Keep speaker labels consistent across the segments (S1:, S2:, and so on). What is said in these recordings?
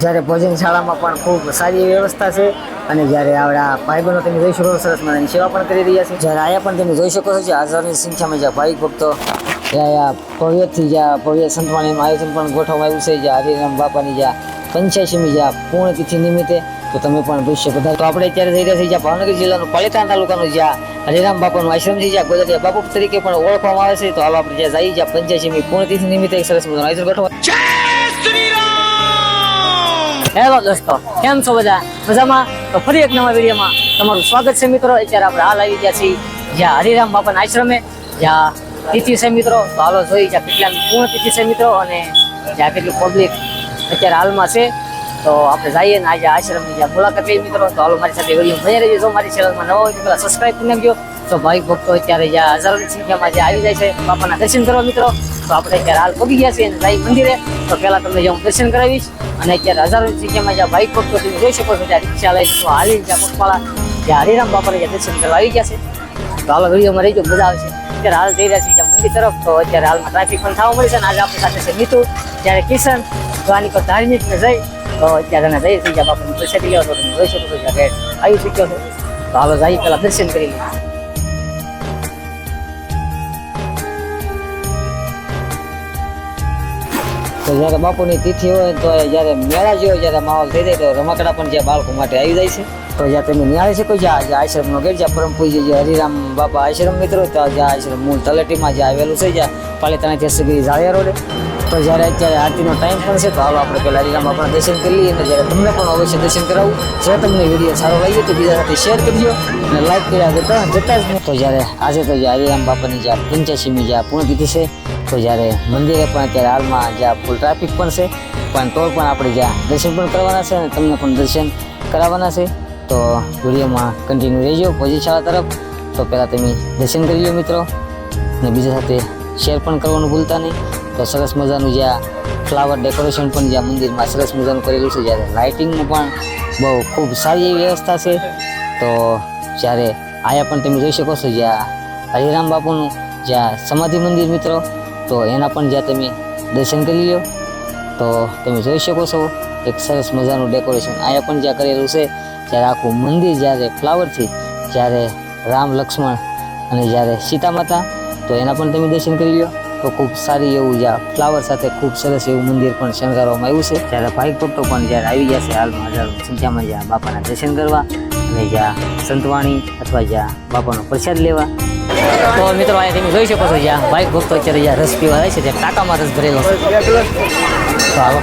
S1: જ્યારે ભોજન શાળામાં પણ ખૂબ સારી એવી વ્યવસ્થા છે અને જ્યારે આવડા ભાઈબંધો તમે જોઈ શકો છો, સરસ મજાની સેવા પણ કરી રહ્યા છે. જ્યારે આયા પણ તમે જોઈ શકો છો જે હજારોની સંખ્યામાં જ્યાં ભાઈ ભક્તો ત્યાં ભવ્યથી જ્યાં ભવ્ય સંતવાણીનું આયોજન પણ ગોઠવવામાં આવ્યું છે, જ્યાં હરિરામ બાપાની જ્યાં પંચ્યાસીમી જ્યાં પૂર્ણતિથિ નિમિત્તે, તો તમે પણ ભવિષ્ય બધા તો આપણે અત્યારે જઈ રહ્યા છીએ જ્યાં ભાવનગર જિલ્લાનું પાલિતાણા તાલુકાનું જ્યાં હરિરામ બાપાનું આશ્રમ છે, જ્યાં ગોદરિયા બાપુ તરીકે પણ ઓળખવામાં આવે છે. તો હાલો આપણે જ્યાં જઈએ, જ્યાં પંચ્યાસીમી પૂર્ણતિથિ નિમિત્તે એક સરસ મજાનું આયોજન ગોઠવવા. હેલો દોસ્તો, કેમ છો બધા? મજામાં? તો ફરી એક નવા વિડીયોમાં તમારું સ્વાગત છે મિત્રો. અત્યારે આપણે હાલ આવી ગયા છીએ જ્યાં હરિરામ બાપાના આશ્રમે. જ્યાં તિથિ છે મિત્રો. તો હાલો જોઈ જ્યાં કેટલા પૂર્ણ તિથિ છે મિત્રો. અને જ્યાં કેટલું પબ્લિક અત્યારે હાલમાં છે. તો આપણે જઈએ ને આજે આશ્રમની જ્યાં મુલાકાત લઈ મિત્રો. તો હાલો, મારી સાથે વીડિયો બની રહેજો. મારી ચેનલમાં નવા હોય તો પહેલાં સબસ્ક્રાઈબ કરી નાખજો. તો ભાઈ ભક્તો અત્યારે જ્યાં હજારોની સંખ્યામાં જે આવી જાય છે, બાપાના દર્શન કરવા મિત્રો. તો આપણે અત્યારે હાલ પગી ગયા છીએ અને મંદિરે. તો પહેલાં તમને જે હું દર્શન કરાવીશ અને અત્યારે હજારોની સંખ્યામાં જ્યાં બાઇક ભક્તો તમે જોઈ શકો છો જ્યાં રિક્ષા લઈ તો હાલી જ્યાં પગપાળા, જ્યાં હરિરામ બાપાને જ્યાં દર્શન કરવા આવી ગયા છે. તો હાલો, વિડીયોમાં રહીજો, મજા આવશે. અત્યારે હાલ જઈ રહ્યા છીએ જ્યાં મંદિર તરફ. તો અત્યારે હાલમાં ટ્રાફિક પણ થવા મળી છે અને આજે આપણી સાથે છે મિતુ જ્યારે કિશન તો આની પર ધાર્મિક ને જઈ તો અત્યારે એને બાપુ છીએ પૈસા બાપાની પ્રસાદી લેવા તો તમે જોઈ શકો છો જ્યાં આવી શક્યો હતો તો હવે જઈએ પેલા દર્શન કરી લઈએ તો જ્યારે બાપુની તિથિ હોય તો જ્યારે મેળા જેવો જ્યારે માહોલ થઈ જાય, તો રમકડા પણ જે બાળકો માટે આવી જાય છે. તો જ્યાં તમે છે શકો જ્યાં જે આશ્રમનો ગેટ જ્યાં પરમ જે હરિરામ બાપા આશ્રમ મિત્રો, તો જ્યાં આશ્રમ મૂળ તલેટીમાં જ્યાં આવેલું છે, જ્યાં પાલિતાણાથી સુધી જાળ્યા રોડે તો જ્યારે અત્યારે આરતીનો ટાઈમ પણ છે, તો હાલો આપણે પહેલાં હરિરામ બાપાના દર્શન કરી લઈએ, અને જ્યારે તમને પણ અવશ્ય દર્શન કરાવું, જો તમને વીડિયો સારો લાગે તો બીજા સાથે શેર કરજો, અને લાઈક કર્યા જતા જતા જ. તો જ્યારે આજે તો જે હરિરામ બાપાની જે પંચ્યાસીમી જ્યાં પૂર્ણતિથિ છે, તો જ્યારે મંદિરે પણ અત્યારે હાલમાં જ્યાં ફૂલ ટ્રાફિક પણ છે, પણ તો પણ આપણે જ્યાં દર્શન પણ કરવાના છે, અને તમને પણ દર્શન કરાવવાના છે તો વિડીયોમાં કન્ટિન્યુ રહેજો ભોજીશાળા તરફ. તો પહેલાં તમે દર્શન કરી લો મિત્રો. અને બીજા સાથે શેર પણ કરવાનું ભૂલતા નહીં. તો સરસ મજાનું જ્યાં ફ્લાવર ડેકોરેશન પણ જ્યાં મંદિરમાં સરસ મજાનું કરેલું છે, જ્યારે લાઇટિંગનું પણ બહુ ખૂબ સારી એવી વ્યવસ્થા છે. તો જ્યારે આયા પણ તમે જોઈ શકો છો જ્યાં હરિરામ બાપુનું જ્યાં સમાધિ મંદિર મિત્રો, તો એના પણ જ્યાં તમે દર્શન કરી લો તો તમે જોઈ શકો છો, એક સરસ મજાનું ડેકોરેશન આયા પણ જ્યાં કરેલું છે. જ્યારે આખું મંદિર જ્યારે ફ્લાવરથી જ્યારે રામ, લક્ષ્મણ અને જ્યારે સીતા માતા તો એના પણ તમે દર્શન કરી લો તો ખૂબ સારી એવું જ્યાં ફ્લાવર સાથે ખૂબ સરસ એવું મંદિર પણ શણગારવામાં આવ્યું છે. જ્યારે ભાઈ ભક્તો પણ જ્યારે આવી ગયા છે, હાલમાં હજારો સંખ્યામાં જ્યાં બાપાના દર્શન કરવા અને જ્યાં સંતવાણી અથવા જ્યાં બાપાનો પ્રસાદ લેવા. તો મિત્રો, અહીંયા તમે જોઈ શકો છો, જ્યાં બાઇક ભક્તો અત્યારે જ્યાં રસ પીવા જાય છે, ત્યાં ટાંકામાં રસ ભરેલો તો આવો.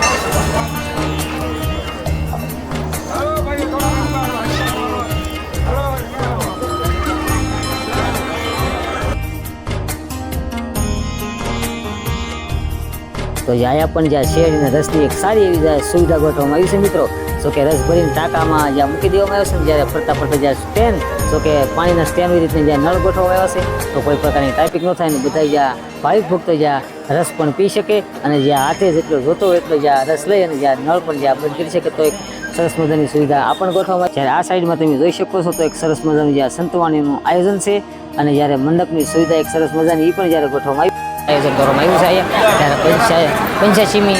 S1: તો અહીંયા પણ જ્યાં શેરીને રસની એક સારી એવી સુવિધા ગોઠવવામાં આવી છે મિત્રો, જો કે રસ ભરીને ટાંકામાં જ્યાં મૂકી દેવામાં આવ્યો છે જ્યારે ફરતા ફરતા જ્યાં સ્ટેન્ડ, જો કે પાણીના સ્ટેન્ડ રીતે જ્યાં નળ ગોઠવવામાં આવ્યા છે, તો કોઈ પ્રકારની ટ્રાફિક ન થાય ને બધા જ્યાં ભાવિક ભક્તો જ્યાં રસ પણ પી શકે અને જ્યાં હાથે જેટલો જોતો હોય એટલો જ્યાં રસ લઈ અને જ્યાં નળ પણ જ્યાં બંધ કરી શકે, તો એક સરસ મજાની સુવિધા આ પણ ગોઠવવામાં જ્યારે આ સાઈડમાં તમે જોઈ શકો છો, તો એક સરસ મજાનું જ્યાં સંતવાણીનું આયોજન છે અને જ્યારે મંડપની સુવિધા એક સરસ મજાની એ પણ જ્યારે ગોઠવવામાં આવી. આયોજન કરવામાં આવ્યું છે ત્યારે પંચા પંચ્યાસીમી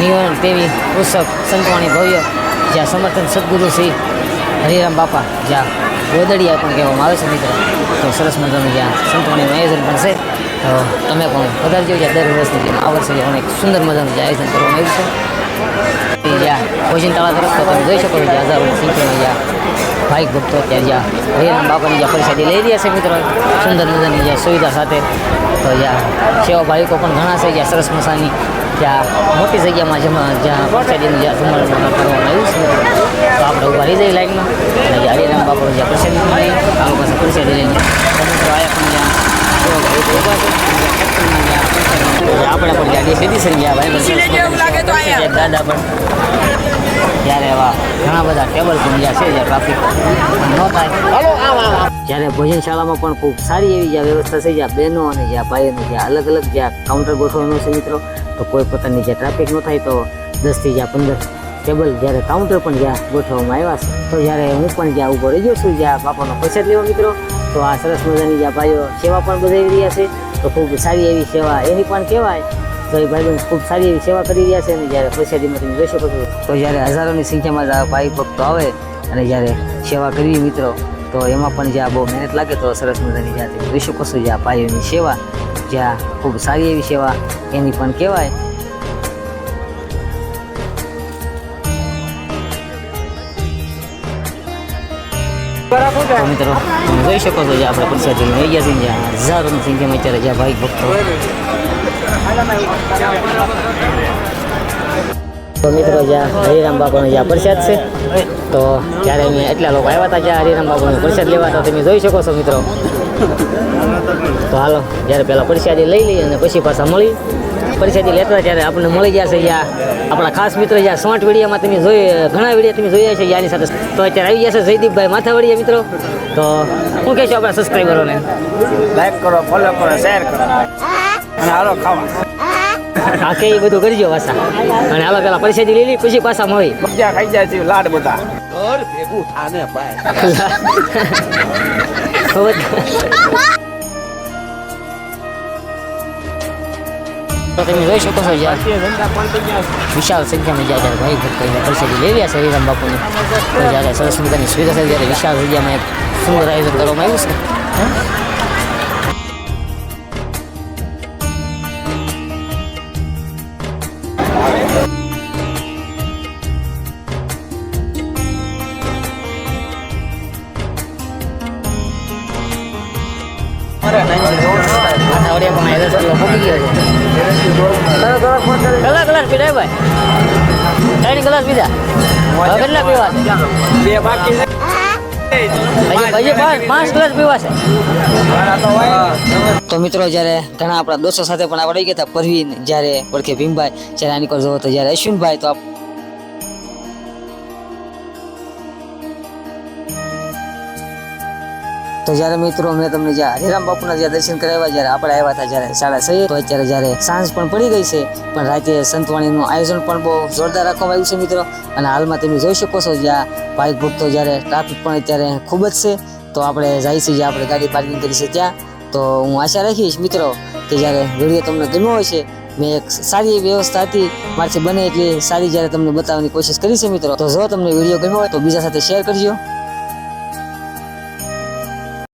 S1: નિયમન તેવી ઉત્સવ સંતવાણી ભવ્ય, જ્યાં સમર્થન સદગુરુ શ્રી હરિરામ બાપા, જ્યાં ગોદડિયા પણ કહેવામાં આવે છે મિત્રો. તો સરસ મજાનું જ્યાં સંતવાણીનું આયોજન પણ છે. તો તમે પણ પધારજો જ્યાં દર વર્ષની જેમ આ વર્ષે પણ એક સુંદર મજાનું જે આયોજન કરવામાં આવ્યું છે. જ્યાં ભોજન તાળા તરફ તો તમે જોઈ શકો છો હજારો સંખ્યામાં જ્યાં ભાઈક ગુપ્તો ત્યાં જ્યાં હરિરામ બાપાની જ્યાં પરિસાદી લઈ રહ્યા છે મિત્રો સુંદર મજાની જ્યાં સુવિધા સાથે, તો જ્યાં સેવા ભાવિકો પણ ઘણા છે, જ્યાં સરસ મસાની જ્યાં મોટી જગ્યામાં જમા જ્યાં પરસાદીનું જ્યાં જમવાનું કરવામાં આવ્યું છે. તો આપણે ઊભા રહી જઈએ લાઈનમાં. અને જ્યાં હરિરામ બાપાનું જ્યાં પ્રસાદી મળી આ પાસે પ્રસાદી લઈને મિત્રો આયા પણ જ્યાં આપણે પણ જ્યાં સીધી ને ભાઈ દાદા પણ ત્યારે એવા ઘણા બધા ટેબલ પણ જ્યાં છે જ્યાં ટ્રાફિક ન થાય. જ્યારે ભોજનશાળામાં પણ ખૂબ સારી એવી જ્યાં વ્યવસ્થા છે જ્યાં બહેનો અને જ્યાં ભાઈઓનું જ્યાં અલગ અલગ જ્યાં કાઉન્ટર ગોઠવવાનું છે મિત્રો તો કોઈ પ્રકારની જ્યાં ટ્રાફિક ન થાય તો દસથી જ્યાં પંદર ટેબલ જ્યારે કાઉન્ટર પણ જ્યાં ગોઠવવામાં આવ્યા છે. તો જ્યારે હું પણ જ્યાં ઊભો રહી ગયો છું જ્યાં બાપાનો પૈસા લેવા મિત્રો તો આ સરસ મજાની જ્યાં ભાઈઓ સેવા પણ બધાવી રહ્યા છે તો ખૂબ સારી એવી સેવા એની પણ કહેવાય. તો એ ભાઈ ખૂબ સારી એવી સેવા કરી રહ્યા છે અને જ્યારે પ્રસાદીમાં તમે જોઈ શકો તો જ્યારે હજારોની સંખ્યામાં ભાઈ ભક્તો આવે અને જ્યારે સેવા કરીએ મિત્રો, તો એમાં પણ જ્યાં બહુ મહેનત લાગે, તો સરસ મજાની જ્યાં તમે જોઈ શકો છો. જ્યાં ભાઈઓની સેવા, જ્યાં ખૂબ સારી એવી સેવા, એની પણ કહેવાય. મિત્રો, તમે જોઈ શકો છો જે આપણે પ્રસાદી લઈ ગયા છીએ, જ્યાં હજારોની સંખ્યામાં અત્યારે જ્યાં ભાઈ ભક્તો તો મિત્રો, જ્યાં હરિરામ બાપાનો જ્યાં પ્રસાદ છે, તો ત્યારે અમે એટલા લોકો આવ્યા હતા જ્યાં હરિરામ બાપાનો પ્રસાદ લેવા, તો તમે જોઈ શકો છો મિત્રો. તો હાલો, જ્યારે પહેલાં પ્રસાદી લઈ લઈએ અને પછી પાછા મળી. પ્રસાદી લેતા ત્યારે આપણને મળી ગયા છે જ્યાં આપણા ખાસ મિત્ર જ્યાં સોઠ વિડીયોમાં તમે જોઈ, ઘણા વીડિયો તમે જોયા છે યાની સાથે. તો અત્યારે આવી છે જયદીપભાઈ માથાવાડીયા મિત્રો. તો શું કહેશો આપણા સબસ્ક્રાઈબરોને
S2: લાઈક કરો ફોલો કરો શેર કરો. અને હાલો ખાવા
S1: આ કે એ બધું કરજો પાછા. અને હાલો પેલા પૈસા થી લીલી પછી પાછા મળી
S2: બધા ખાઈ જાય છે લાડ બધા. ઘર ભેગું થાને પાય
S1: તો તમે જોઈ શકો છો વિશાળ સંખ્યામાં જ્યાં જ્યારે ભાઈ અહીંયા પ્રસાદી લઈ રહ્યા છે હરિરામ બાપુની. જ્યારે સરસ મજાની સુવિધા છે ત્યારે વિશાળ જગ્યામાં એક સુંદર આયોજન કરવામાં આવ્યું છે.
S2: તો
S1: મિત્રો, જ્યારે ઘણા આપણા દોસ્તો સાથે પણ આપણે ગયા હતા, પરવીન, જ્યારે પડખે ભીમભાઈ, જ્યારે આની પર જવો તો જ્યારે અશ્વિનભાઈ, તો તો જ્યારે મિત્રો, મેં તમને જ્યાં હરિરામ બાપુના જ્યાં દર્શન કરાવ્યા, જ્યારે આપણે આવ્યા હતા જ્યારે સાડા છ તો અત્યારે જ્યારે સાંજ પણ પડી ગઈ છે, પણ રાતે સંતવાણીનું આયોજન પણ બહુ જોરદાર રાખવામાં આવ્યું છે મિત્રો. અને હાલમાં તમે જોઈ શકો છો જ્યાં ભાઈક ભક્તો જ્યારે ટ્રાફિક પણ અત્યારે ખૂબ જ છે, તો આપણે જાય છે જ્યાં આપણે ગાડી પાર્કિંગ કરી છે ત્યાં. તો હું આશા રાખીશ મિત્રો કે જ્યારે વીડિયો તમને ગમ્યો હોય છે, મેં એક સારી એવી વ્યવસ્થા હતી, મારાથી બને એટલી સારી જ્યારે તમને બતાવવાની કોશિશ કરી છે મિત્રો. તો જો તમને વીડિયો ગમ્યો હોય તો બીજા સાથે શેર કરજો.